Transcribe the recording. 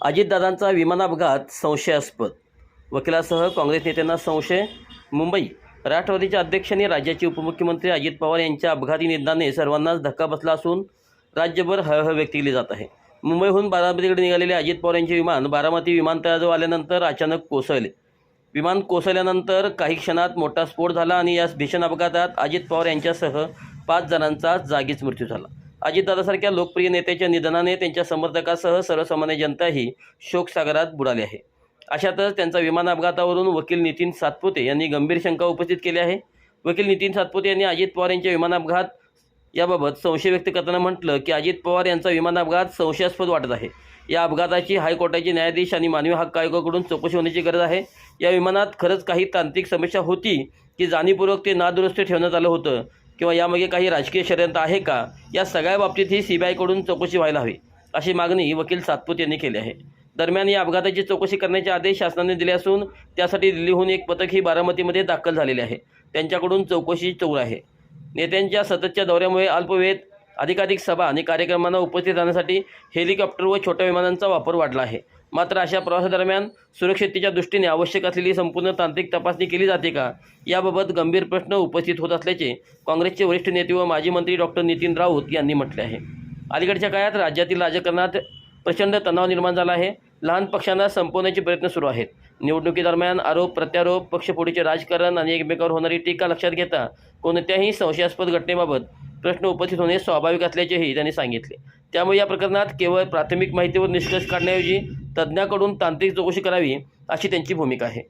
अजितदादांचा विमान अपघात संशयास्पद. वकिलासह काँग्रेस नेत्यांना संशय मुंबई राष्ट्रवादीच्या अध्यक्षांनी राज्याचे उपमुख्यमंत्री अजित पवार यांच्या अपघाती निधनाने सर्वांनाच धक्का बसला असून राज्यभर हळहळ व्यक्त केली जात आहे. मुंबईहून बारामतीकडे निघालेले अजित पवार यांचे विमान बारामती विमानतळाजवळ आल्यानंतर अचानक कोसळले. विमान कोसळल्यानंतर काही क्षणात मोठा स्फोट झाला आणि या भीषण अपघातात अजित पवार यांच्यासह पाच जणांचा जागीच मृत्यू झाला. अजितदादासारख्या लोकप्रिय नेत्याच्या निधनाने त्यांच्या समर्थकासह सर्वसामान्य जनताही शोकसागरात बुडाली आहे. अशातच त्यांचा विमान अपघातावरून वकील नितीन सातपुते यांनी गंभीर शंका उपस्थित केली आहे. वकील नितीन सातपुते यांनी अजित पवार यांच्या विमान अपघात याबाबत संशय व्यक्त करताना म्हटलं की अजित पवार यांचा विमान अपघात संशयास्पद वाटत आहे. या अपघाताची हायकोर्टाचे न्यायाधीश आणि मानवी हक्क आयोगाकडून चौकशी होण्याची गरज आहे. या विमानात खरंच काही तांत्रिक समस्या होती की जाणीवपूर्वक ते नादुरुस्त ठेवण्यात आलं होतं. किंवा यामागे काही राजकीय षडयंत्र आहे का? या सगळ्या बाबतीत ही सी बी आयकडून चौकशी व्हायला हवी अशी मागणी वकील सातपूत यांनी केली आहे. दरम्यान या अपघाताची चौकशी करण्याचे आदेश शासनाने दिले असून त्यासाठी दिल्लीहून एक पथक ही बारामतीमध्ये दाखल झालेले आहे. त्यांच्याकडून चौकशी चौर आहे. नेत्यांच्या सततच्या दौऱ्यामुळे अल्पवेळेत अधिकाधिक सभा आणि कार्यक्रमांना उपस्थित राहण्यासाठी हेलिकॉप्टर व छोट्या विमानांचा वापर वाढला आहे. मात्र अशा प्रवासादरम्यान सुरक्षिततेच्या दृष्टीने आवश्यक असलेली संपूर्ण तांत्रिक तपासणी केली जाते का? याबाबत गंभीर प्रश्न उपस्थित होत असल्याचे काँग्रेसचे वरिष्ठ नेते व माजी मंत्री डॉक्टर नितीन राऊत यांनी म्हटले आहे. अलीकडच्या काळात राज्यातील राजकारणात प्रचंड तणाव निर्माण झाला आहे. लहान पक्षांना संपवण्याचे प्रयत्न सुरू आहेत. निवडणुकीदरम्यान आरोप प्रत्यारोप पक्षफोडीचे राजकारण आणि एकमेकावर होणारी टीका लक्षात घेता कोणत्याही संशयास्पद घटनेबाबत प्रश्न उपस्थित होणे स्वाभाविक असल्याचेही त्यांनी सांगितले. त्यामुळे या प्रकरणात केवळ प्राथमिक माहितीवर निष्कर्ष काढण्याऐवजी तज्ज्ञाकडून तांत्रिक चौकशी करावी अशी त्यांची भूमिका आहे.